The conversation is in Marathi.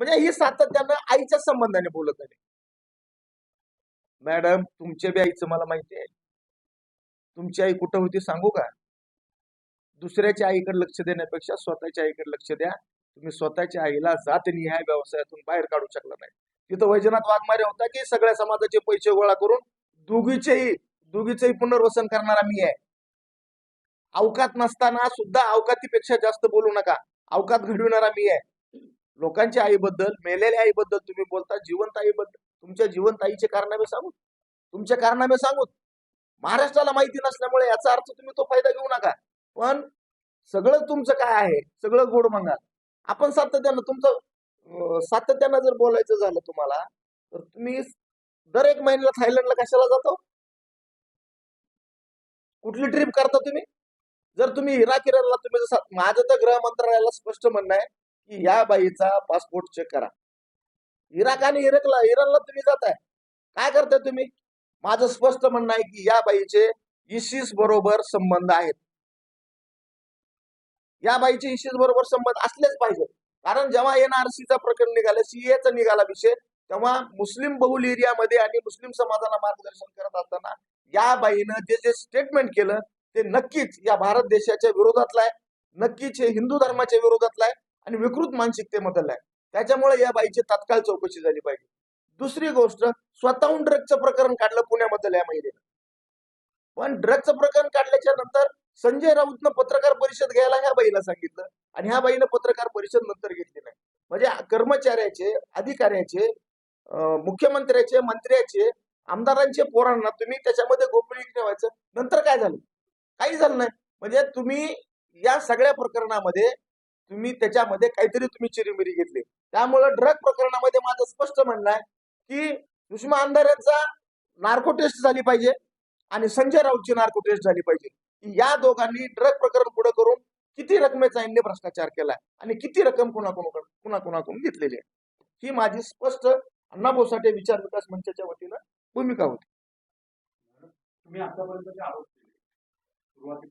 म्हणजे ही सातत्यानं आईच्या संबंधाने बोलत आले मॅडम तुमच्या बी आईचं मला माहिती आहे. तुमची आई कुठं होती सांगू का? दुसऱ्याच्या आईकडे लक्ष देण्यापेक्षा स्वतःच्या आईकडे लक्ष द्या. तुम्ही स्वतःच्या आईला जात जातनिहाय व्यवसायातून बाहेर काढू शकला नाही. तिथं वैजनाथ वाघमारे होता की सगळ्या समाजाचे पैसे गोळा करून दोघीचेही दोघीचेही पुनर्वसन करणारा मी आहे. अवकात नसताना सुद्धा अवकातीपेक्षा जास्त बोलू नका. अवकात घडविणारा मी आहे. लोकांच्या आईबद्दल मेलेल्या आईबद्दल तुम्ही बोलता जिवंत आईबद्दल तुमच्या जिवंत आईचे कारनामे सांगू तुमचे कारनामे सांगू महाराष्ट्राला माहिती नसल्यामुळे याचा अर्थ तुम्ही तो फायदा घेऊ नका. पण सगळं तुमचं काय आहे? सगळं गोड मंगाल. आपण सातत्यानं तुमचं सातत्यानं जर बोलायचं झालं तुम्हाला तर तुम्ही दर एक महिन्याला थायलंडला कशाला जातो? कुठली ट्रिप करता तुम्ही? जर तुम्ही हिरा इराणला तुम्ही जसं माझं तर गृह मंत्रालयाला स्पष्ट म्हणणं आहे की या बाईचा पासपोर्ट चेक करा. इराक आणि इराकला इराणला तुम्ही जाताय. काय करताय तुम्ही? माझं स्पष्ट म्हणणं आहे की या बाईचे इसिस बरोबर संबंध आहेत. या बाईचे इसिस बरोबर संबंध असलेच पाहिजे. कारण जेव्हा एनआरसीचा प्रकरण निघाला सीएचा निघाला विषय तेव्हा मुस्लिम बहुल एरियामध्ये आणि मुस्लिम समाजाला मार्गदर्शन करत असताना या बाईनं जे जे स्टेटमेंट केलं ते नक्कीच या भारत देशाच्या विरोधातलं आहे. नक्कीच हे हिंदू धर्माच्या विरोधातलं आहे. आणि विकृत मानसिकतेमधला आहे. त्याच्यामुळे या बाईची तात्काळ चौकशी झाली पाहिजे. दुसरी गोष्ट स्वतःहून ड्रगचं प्रकरण काढलं पुण्यामधलं या महिलेनं. पण ड्रगचं प्रकरण काढल्याच्या नंतर संजय राऊतनं पत्रकार परिषद घ्यायला ह्या बाईला सांगितलं आणि ह्या बाईनं पत्रकार परिषद नंतर घेतली नाही. म्हणजे कर्मचाऱ्याचे अधिकाऱ्याचे मुख्यमंत्र्याचे मंत्र्याचे आमदारांचे पोरांना तुम्ही त्याच्यामध्ये गोपनीय ठेवायचं. नंतर काय झालं? काही झालं नाही. म्हणजे तुम्ही या सगळ्या प्रकरणामध्ये तुम्ही त्याच्यामध्ये काहीतरी तुम्ही चिरीमिरी घेतली. त्यामुळे ड्रग प्रकरणामध्ये माझं स्पष्ट म्हणणं आहे की सुषमा अंधाऱ्यांचा नार्को टेस्ट झाली पाहिजे आणि संजय राऊतची नार्को टेस्ट झाली पाहिजे. या दोघांनी ड्रग प्रकरण पुढे करून किती रकमेचा यांनी भ्रष्टाचार केलाय आणि किती रक्कम कुणाकुणाकडून कुणाकुणाकडून घेतलेली आहे? ही माझी स्पष्ट अण्णाभाऊ साठे विचार विकास मंचाच्या वतीनं भूमिका होती. तुम्ही आतापर्यंत जे आरोप केले सुरुवातीला